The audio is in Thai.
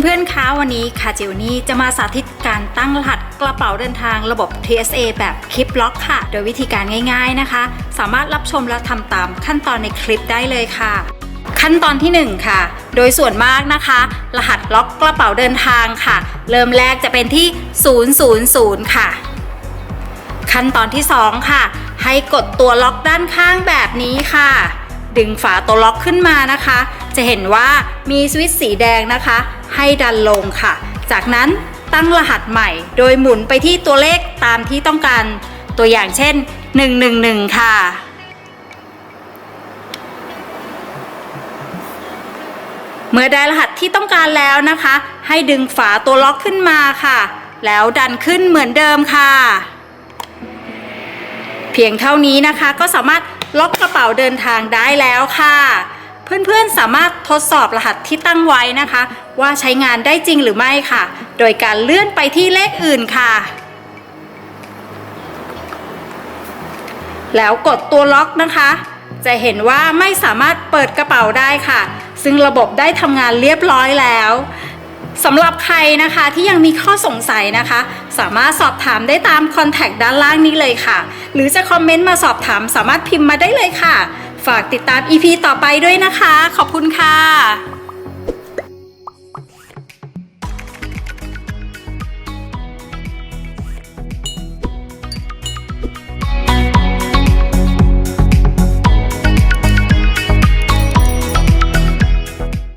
เพื่อนๆ คะวันนี้คาจิวนี่จะมาสาธิตการตั้งรหัสกระเป๋าเดินทางระบบ TSA แบบคลิปล็อกค่ะ โดยวิธีการง่าย ๆนะคะ สามารถรับชมและทำตามขั้นตอนในคลิปได้เลยค่ะ ขั้นตอนที่ 1 ค่ะ โดยส่วนมากนะคะ รหัสล็อกกระเป๋าเดินทางค่ะ เริ่มแรกจะเป็นที่ 000 ค่ะ ขั้นตอนที่ 2 ค่ะ ให้กดตัวล็อกด้านข้างแบบนี้ค่ะ ดึงฝาตัวล็อกขึ้นมานะคะ จะเห็นว่ามีสวิตช์สีแดงนะคะ ให้ดันลงค่ะ จากนั้นตั้งรหัสใหม่ โดยหมุนไปที่ตัวเลขตามที่ต้องการ ตัวอย่างเช่น 111 ค่ะ เมื่อได้รหัสที่ต้องการแล้วนะคะ ให้ดึงฝาตัวล็อกขึ้นมาค่ะ แล้วดันขึ้นเหมือนเดิมค่ะ เพียงเท่านี้นะคะก็สามารถ ล็อกกระเป๋าเดินทางได้แล้วค่ะ เพื่อนๆสามารถทดสอบรหัสที่ตั้งไว้นะคะ ว่าใช้งานได้จริงหรือไม่ค่ะ โดยการเลื่อนไปที่เลขอื่นค่ะ แล้วกดตัวล็อกนะคะ จะเห็นว่าไม่สามารถเปิดกระเป๋าได้ค่ะ ซึ่งระบบได้ทำงานเรียบร้อยแล้ว สำหรับใครนะคะที่ยังมีข้อสงสัยนะคะ สามารถสอบถามได้ตามคอนแทคด้านล่างนี้เลยค่ะ หรือจะคอมเมนต์มาสอบถาม สามารถพิมพ์มาได้เลยค่ะ ฝากติดตาม EP ต่อไปด้วยนะคะ ขอบคุณค่ะ